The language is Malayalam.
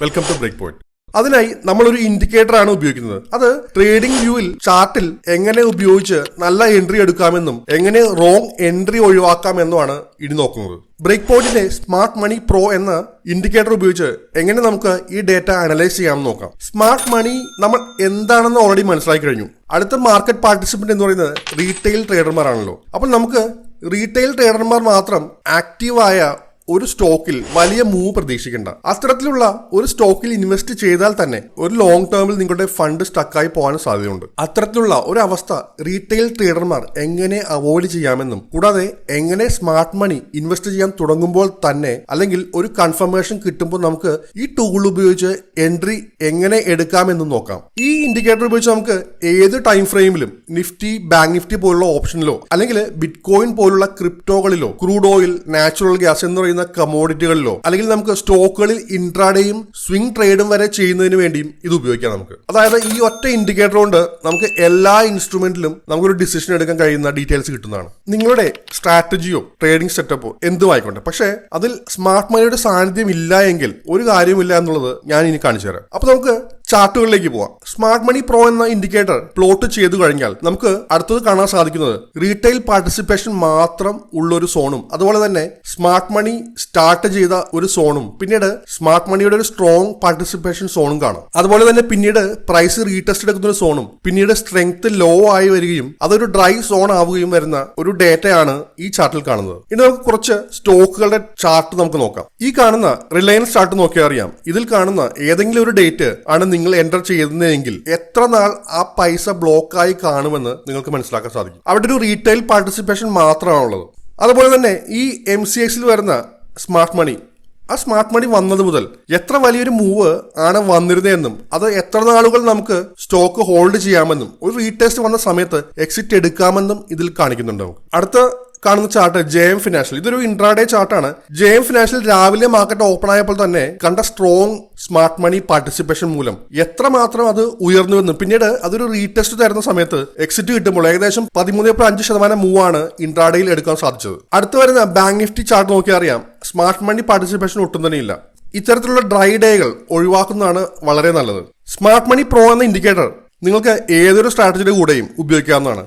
വെൽക്കം ടു ബ്രേക്ക് പോയിന്റ് അതിനായി നമ്മളൊരു ഇൻഡിക്കേറ്റർ ആണ് ഉപയോഗിക്കുന്നത്. അത് ട്രേഡിംഗ് വ്യൂവിൽ ചാർട്ടിൽ എങ്ങനെ ഉപയോഗിച്ച് നല്ല എൻട്രി എടുക്കാമെന്നും എങ്ങനെ റോങ് എൻട്രി ഒഴിവാക്കാം ഒഴിവാക്കാമെന്നുമാണ് ഇനി നോക്കുന്നത്. ബ്രേക്ക് പോയിന്റിന്റെ സ്മാർട്ട് മണി പ്രോ എന്ന ഇൻഡിക്കേറ്റർ ഉപയോഗിച്ച് എങ്ങനെ നമുക്ക് ഈ ഡേറ്റ അനലൈസ് ചെയ്യാമെന്ന് നോക്കാം. സ്മാർട്ട് മണി നമ്മൾ എന്താണെന്ന് ഓൾറെഡി മനസ്സിലാക്കി കഴിഞ്ഞു. അടുത്ത മാർക്കറ്റ് പാർട്ടിസിപ്പന്റ് എന്ന് പറയുന്നത് റീറ്റെയിൽ ട്രേഡർമാരാണല്ലോ അപ്പോൾ നമുക്ക് റീറ്റെയിൽ ട്രേഡർമാർ മാത്രം ആക്റ്റീവായ ഒരു സ്റ്റോക്കിൽ വലിയ മൂവ് പ്രതീക്ഷിക്കേണ്ട. അത്തരത്തിലുള്ള ഒരു സ്റ്റോക്കിൽ ഇൻവെസ്റ്റ് ചെയ്താൽ തന്നെ ഒരു ലോങ് ടേമിൽ നിങ്ങളുടെ ഫണ്ട് സ്റ്റക്കായി പോകാൻ സാധ്യതയുണ്ട്. അത്തരത്തിലുള്ള ഒരു അവസ്ഥ റീറ്റെയിൽ ട്രേഡർമാർ എങ്ങനെ അവോയ്ഡ് ചെയ്യാമെന്നും കൂടാതെ എങ്ങനെ സ്മാർട്ട് മണി ഇൻവെസ്റ്റ് ചെയ്യാൻ തുടങ്ങുമ്പോൾ തന്നെ അല്ലെങ്കിൽ ഒരു കൺഫർമേഷൻ കിട്ടുമ്പോൾ നമുക്ക് ഈ ടൂൾ ഉപയോഗിച്ച് എൻട്രി എങ്ങനെ എടുക്കാമെന്നും നോക്കാം. ഈ ഇൻഡിക്കേറ്റർ ഉപയോഗിച്ച് നമുക്ക് ഏത് ടൈം ഫ്രെയിമിലും നിഫ്റ്റി ബാങ്ക് നിഫ്റ്റി പോലുള്ള ഓപ്ഷനിലോ അല്ലെങ്കിൽ ബിറ്റ്കോയിൻ പോലുള്ള ക്രിപ്റ്റോകളിലോ ക്രൂഡ് ഓയിൽ നാച്ചുറൽ ഗ്യാസ് എന്ന് പറയുന്ന കമോഡിറ്റികളിലോ അല്ലെങ്കിൽ നമുക്ക് സ്റ്റോക്കുകളിൽ ഇൻട്രാഡേയും സ്വിംഗ് ട്രേഡും വരെ ചെയ്യുന്നതിന് വേണ്ടിയും ഇത് ഉപയോഗിക്കാം നമുക്ക്. അതായത് ഈ ഒറ്റ ഇൻഡിക്കേറ്റർ കൊണ്ട് നമുക്ക് എല്ലാ ഇൻസ്ട്രുമെന്റിലും നമുക്കൊരു ഡിസിഷൻ എടുക്കാൻ കഴിയുന്ന ഡീറ്റെയിൽസ് കിട്ടുന്നതാണ്. നിങ്ങളുടെ സ്ട്രാറ്റജിയോ ട്രേഡിംഗ് സെറ്റപ്പോ എന്തും ആയിക്കോട്ടെ. പക്ഷേ അതിൽ സ്മാർട്ട് മണിയുടെ സാന്നിധ്യം ഇല്ല എങ്കിൽ ഒരു കാര്യമില്ല എന്നുള്ളത് ഞാൻ ഇനി കാണിച്ചു തരാം. അപ്പൊ നമുക്ക് ചാർട്ടുകളിലേക്ക് പോവാം. സ്മാർട്ട് മണി പ്രോ എന്ന ഇൻഡിക്കേറ്റർ പ്ലോട്ട് ചെയ്തു കഴിഞ്ഞാൽ നമുക്ക് അടുത്തത് കാണാൻ സാധിക്കുന്നത് റീറ്റെയിൽ പാർട്ടിസിപ്പേഷൻ മാത്രം ഉള്ള ഒരു സോണും അതുപോലെ തന്നെ സ്മാർട്ട് മണി സ്റ്റാർട്ട് ചെയ്ത ഒരു സോണും പിന്നീട് സ്മാർട്ട് മണിയുടെ ഒരു സ്ട്രോങ് പാർട്ടിസിപ്പേഷൻ സോണും കാണാം. അതുപോലെ തന്നെ പിന്നീട് പ്രൈസ് റീടെസ്റ്റ് എടുക്കുന്ന ഒരു സോണും പിന്നീട് സ്ട്രെങ്ത് ലോ ആയി വരികയും അതൊരു ഡ്രൈ സോൺ ആവുകയും വരുന്ന ഒരു ഡേറ്റയാണ് ഈ ചാർട്ടിൽ കാണുന്നത്. ഇനി നമുക്ക് കുറച്ച് സ്റ്റോക്കുകളുടെ ചാർട്ട് നമുക്ക് നോക്കാം. ഈ കാണുന്ന റിലയൻസ് ചാർട്ട് നോക്കിയാൽ അറിയാം. ഇതിൽ കാണുന്ന ഏതെങ്കിലും ഒരു ഡേറ്റ് ആണ് നിങ്ങൾ എന്റർ ചെയ്യുന്നതെങ്കിൽ എത്ര നാൾ ആ പൈസ ബ്ലോക്കായി കാണുമെന്ന് നിങ്ങൾക്ക് മനസ്സിലാക്കാൻ സാധിക്കും. അവിടെ ഒരു റീറ്റെയിൽ പാർട്ടിസിപ്പേഷൻ മാത്രമാണുള്ളത്. അതുപോലെ തന്നെ ഈ എം സി എക്സിൽ വരുന്ന സ്മാർട്ട് മണി ആ സ്മാർട്ട് മണി വന്നത് മുതൽ എത്ര വലിയൊരു മൂവ് ആണ് വന്നിരുന്നതെന്നും അത് എത്ര നാളുകൾ നമുക്ക് സ്റ്റോക്ക് ഹോൾഡ് ചെയ്യാമെന്നും ഒരു റീടെസ്റ്റ് വന്ന സമയത്ത് എക്സിറ്റ് എടുക്കാമെന്നും ഇതിൽ കാണിക്കുന്നുണ്ടാവും. അടുത്ത കാണുന്ന ചാർട്ട് ജെ എം ഫിനാൻഷ്യൽ ഇതൊരു ഇൻട്രാഡേ ചാർട്ടാണ് ജെ എം ഫിനാൻഷ്യൽ രാവിലെ മാർക്കറ്റ് ഓപ്പൺ ആയപ്പോൾ തന്നെ കണ്ട സ്ട്രോങ് സ്മാർട്ട് മണി പാർട്ടിസിപ്പേഷൻ മൂലം എത്ര മാത്രം അത് ഉയർന്നു വന്നു പിന്നീട് അതൊരു റീടെസ്റ്റ് തരുന്ന സമയത്ത് എക്സിറ്റ് കിട്ടുമ്പോൾ ഏകദേശം പതിമൂന്ന് പോയിന്റ് അഞ്ച് ശതമാനം ആണ് ഇൻട്രാഡേയിൽ എടുക്കാൻ സാധിച്ചത്. അടുത്ത് വരുന്ന ബാങ്ക് നിഫ്റ്റി ചാർട്ട് നോക്കിയാൽ അറിയാം. സ്മാർട്ട് മണി പാർട്ടിസിപ്പേഷൻ ഒട്ടും തന്നെ ഇല്ല. ഇത്തരത്തിലുള്ള ഡ്രൈ ഡേകൾ ഒഴിവാക്കുന്നതാണ് വളരെ നല്ലത്. സ്മാർട്ട് മണി പ്രോ എന്ന ഇൻഡിക്കേറ്റർ നിങ്ങൾക്ക് ഏതൊരു സ്ട്രാറ്റജിയുടെ കൂടെയും ഉപയോഗിക്കാവുന്നതാണ്.